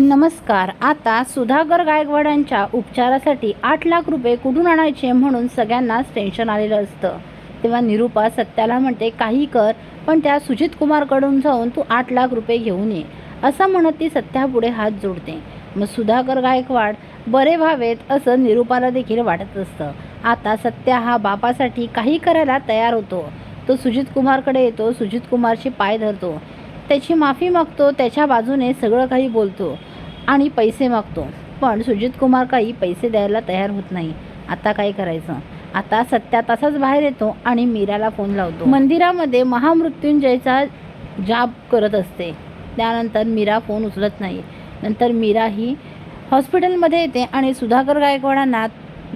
नमस्कार. आता सुधाकर गायकवाडांच्या उपचारासाठी आठ लाख रुपये कुठून आणायचे म्हणून सगळ्यांनाच टेन्शन आलेलं असतं. तेव्हा निरूपा सत्याला म्हणते काही कर पण त्या सुजित कुमारकडून जाऊन तू आठ लाख रुपये घेऊन ये. असं म्हणत ती सत्यापुढे हात जोडते. मग सुधाकर गायकवाड बरे व्हावेत असं निरूपाला देखील वाटत असतं. आता सत्या हा बापासाठी काही करायला तयार होतो. तो सुजित कुमारकडे येतो सुजित कुमारशी पाय धरतो. त्याची माफी मागतो त्याच्या बाजूने सगळं काही बोलतो आणि पैसे मागतो. पण सुजित कुमार काही पैसे द्यायला तयार होत नाही. आता काय करायचं? आता सत्या तसाच बाहेर येतो आणि मीराला फोन लावतो. मंदिरामध्ये महामृत्युंजयचा जाप करत असते. त्यानंतर मीरा फोन उचलत नाही. नंतर मीरा ही हॉस्पिटलमध्ये येते आणि सुधाकर गायकवाडांना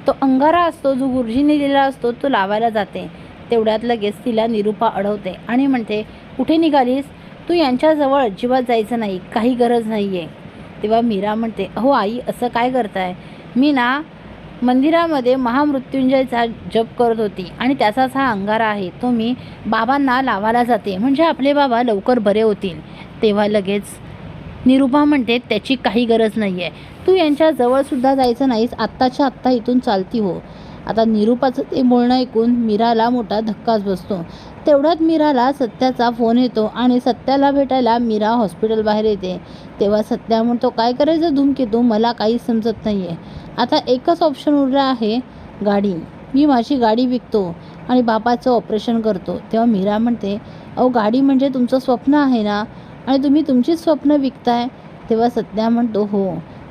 तो अंगारा असतो जो गुरुजींनी दिलेला असतो तो लावायला जाते. तेवढ्यात लगेच तिला निरूपा अडवते आणि म्हणते कुठे निघालीस? तू यांच्याजवळ अजिबात जायचं नाही काही गरज नाही आहे तेव्हा मीरा म्हणते अहो आई असं काय करताय? मी ना मंदिरामध्ये महामृत्युंजयचा जप करत होती आणि त्याचाच हा अंगारा आहे तो मी बाबांना लावायला जाते. म्हणजे आपले बाबा लवकर बरे होतील. तेव्हा लगेच निरुपा म्हणते त्याची काही गरज नाही आहे तू यांच्या जवळसुद्धा जायचं नाहीस. आत्ताच्या आत्ता इथून चालती हो. आता निरूपाचं ते बोलणं ऐकून मीराला मोठा धक्काच बसतो. तेवढ्यात मीराला सत्याचा फोन येतो आणि सत्याला भेटायला मीरा हॉस्पिटल बाहेर येते. तेव्हा सत्या म्हणतो काय करायचं धूमकेतू? मला काहीच समजत नाही आहे आता एकच ऑप्शन उरला आहे गाडी. मी माझी गाडी विकतो आणि बापाचं ऑपरेशन करतो. तेव्हा मीरा म्हणते अहो गाडी म्हणजे तुमचं स्वप्न आहे ना? आणि तुम्ही तुमचीच स्वप्न विकताय? तेव्हा सत्या म्हणतो हो.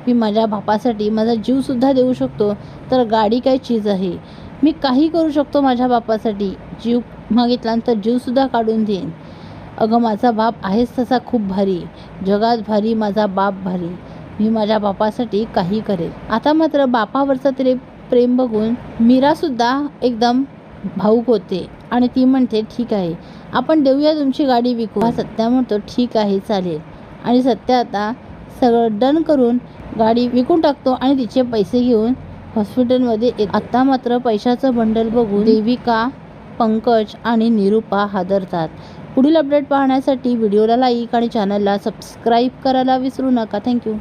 मी माझ्या बापासाठी माझा जीवसुद्धा देऊ शकतो तर गाडी काय चीज आहे? मी काही करू शकतो माझ्या बापासाठी जीव मागितल्यानंतर जीवसुद्धा काढून देईन. अगं माझा बाप आहेच तसा खूप भारी जगात भारी माझा बाप भारी. मी माझ्या बापासाठी काही करेल आता मात्र बापावरचं तरी प्रेम बघून मीरासुद्धा एकदम भाऊक होते आणि ती म्हणते ठीक आहे आपण देऊया तुमची गाडी विकू हा सत्या म्हणतो ठीक आहे चालेल. आणि सत्या आता सगळं डन करून गाडी विकून टाकतो आणि तिचे पैसे घेऊन हॉस्पिटलमध्ये येत. आत्ता मात्र पैशाचं बंडल बघून देविका पंकज आणि निरूपा हादरतात. पुढील अपडेट पाहण्यासाठी व्हिडिओला लाईक आणि चॅनलला सबस्क्राईब करायला विसरू नका. थँक्यू.